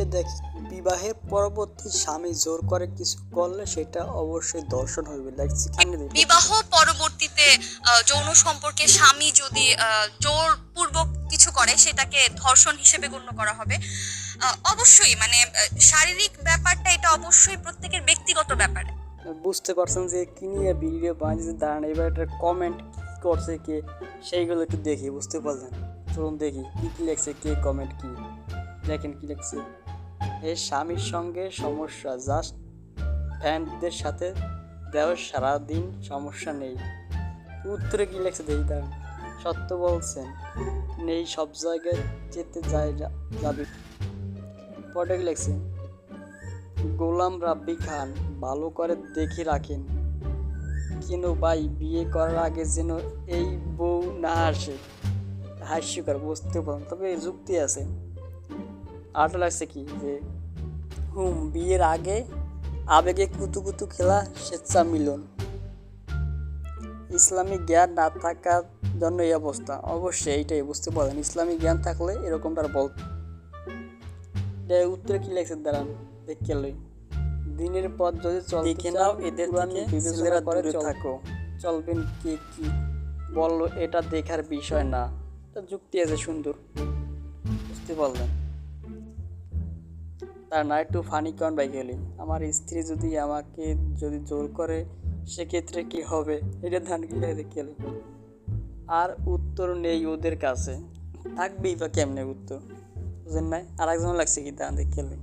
এইটা দেখি বিবাহের পরবর্তী স্বামী জোর করে কিছু করলে সেটা অবশ্যই দর্শন হইবে লাগছে বিবাহ পরবর্তীতে যৌন সম্পর্কে স্বামী যদি জোরপূর্বক কিছু করে সেটাকে ধর্ষণ হিসেবে গণ্য করা হবে। অবশ্যই মানে শারীরিক ব্যাপারটা এটা অবশ্যই প্রত্যেকের ব্যক্তিগত ব্যাপার। বুঝতে পারছেন যে কি নিয়ে ভিডিও বানিয়েছে দাঁড়ান এবার একটা কমেন্ট করছে কে সেইগুলো একটু দেখি বুঝতে পারলেন? চলুন দেখি কি কি লেখছে কে কমেন্ট কি? দেখেন কি লেখছে। এর স্বামীর সঙ্গে সমস্যা জাস্ট ফ্যানদের সাথে দেওয়ার সারাদিন সমস্যা নেই। উত্তরে কি লেখছে দেখি দাঁড়ান সত্য বলছেন, নেই, সব জায়গায় যেতে যায় যাবে। কি লেখছে? গোলাম রাব্বি খান, ভালো করে দেখে রাখেন। কেন ভাই, বিয়ে করার আগে যেন এই বউ না আসে। হাস্যকর বুঝতে পারেন তবে যুক্তি আছে। আরটা লাগছে কি যে হুম বিয়ের আগে আবেগে কুতু কুতু খেলা স্বেচ্ছা মিলন ইসলামী জ্ঞান না থাকার জন্য এই অবস্থা। অবশ্যই এইটাই বুঝতে পারেন ইসলামী জ্ঞান থাকলে এরকম তার বল উত্তরে কি লেখছে দাঁড়ান দেখে লই। দিনের পর যদি চল দেখে নাও এদের থেকে বিবেচনা করে থাকো। চলবেন কে কি বলল এটা দেখার বিষয় না। যুক্তি আছে সুন্দর বুঝতে পারলেন। তার না একটু ফানি কন বাই গেলি আমার স্ত্রী যদি আমাকে যদি জোর করে, সেক্ষেত্রে কি হবে? এটা ধান দেখে আর উত্তর নেই ওদের কাছে। থাকবেই বা কেমনে উত্তর? বুঝলেন নাই? আর একজন লাগছে কি তা খেলে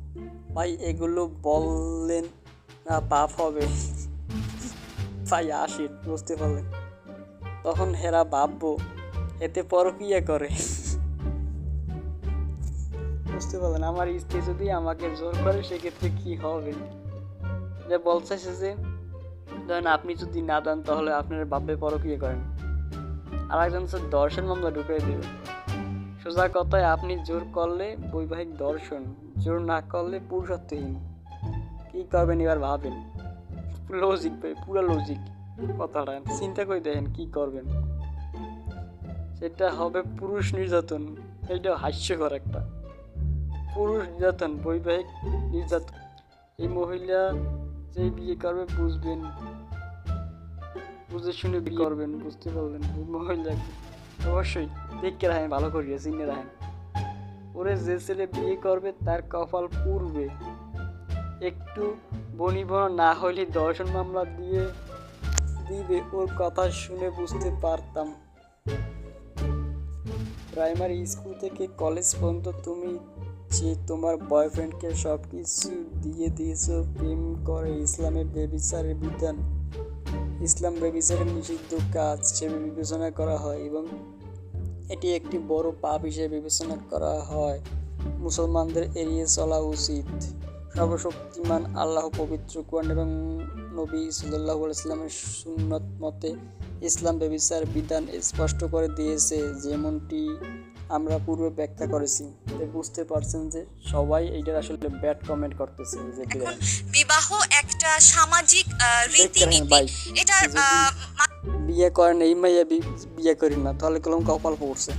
ভাই, এগুলো বললেন না, পাপ হবে। ভাই আসি বুঝতে পারলেন। তখন হেরা ভাববো, এতে পরকিয়া করে। বুঝতে পারলেন, আমার স্ত্রী যদি আমাকে জোর করে, সেক্ষেত্রে কি হবে? যে বলতেছে যে, ধরেন আপনি যদি না দেন, তাহলে আপনার ভাববে পরকিয়া করেন। আর একজন হচ্ছে, দর্শন মামলা ঢুকিয়ে দেবে। সোজা কথায়, আপনি জোর করলে বৈবাহিক দর্শন, জোর না করলে পুরুষত্বহীন। কি করবেন এবার ভাবেন? লজিক ভাই, পুরো লজিক কথাটা। চিন্তা করে দেখেন কি করবেন। সেটা হবে পুরুষ নির্যাতন এইটা হাস্যকর একটা। পুরুষ নির্যাতন, বৈবাহিক নির্যাতন। এই মহিলা যে বিয়ে করবে বুঝবেন, বুঝে শুনে বিয়ে করবেন, বুঝতে পারলেন ওই মহিলাকে অবশ্যই দেখতে রাখেন, ভালো করিয়া চিনে রাখেন। ওরে যে ছেলে বিয়ে করবে, তার কপাল পুড়বে। একটু বনিবনা না হলে দর্শন মামলা দিয়ে দিবে, ওর কথা শুনে বুঝতে পারতাম। প্রাইমারি স্কুল থেকে কলেজ পর্যন্ত তুমি যে তোমার বয়ফ্রেন্ডকে সব কিছু দিয়ে দিয়েছ, প্রেম করে, ইসলামের বেবিচারের বিধান। ইসলাম বেবিচারের নিষিদ্ধ কাজ হিসেবে বিবেচনা করা হয় এবং এটি একটি বড় পাপ হিসেবে বিবেচনা করা হয়। মুসলমানদের এড়িয়ে চলা উচিত। সর্বশক্তিমান আল্লাহ পবিত্র কোরআন এবং নবী সাল্লাহ ইসলামের সুন্নত মতে ইসলাম ব্যবসার বিধান স্পষ্ট করে দিয়েছে, যেমনটি আমরা পূর্বে ব্যাখ্যা করেছি বুঝতে পারছেন যে সবাই এইটার আসলে ব্যাড কমেন্ট করতেছে যে বিবাহ একটা সামাজিক রীতিনীতি? এটা বিয়ে করেন এই মাইয়া বিয়ে করি না তাহলে কলম কপাল পড়ছে।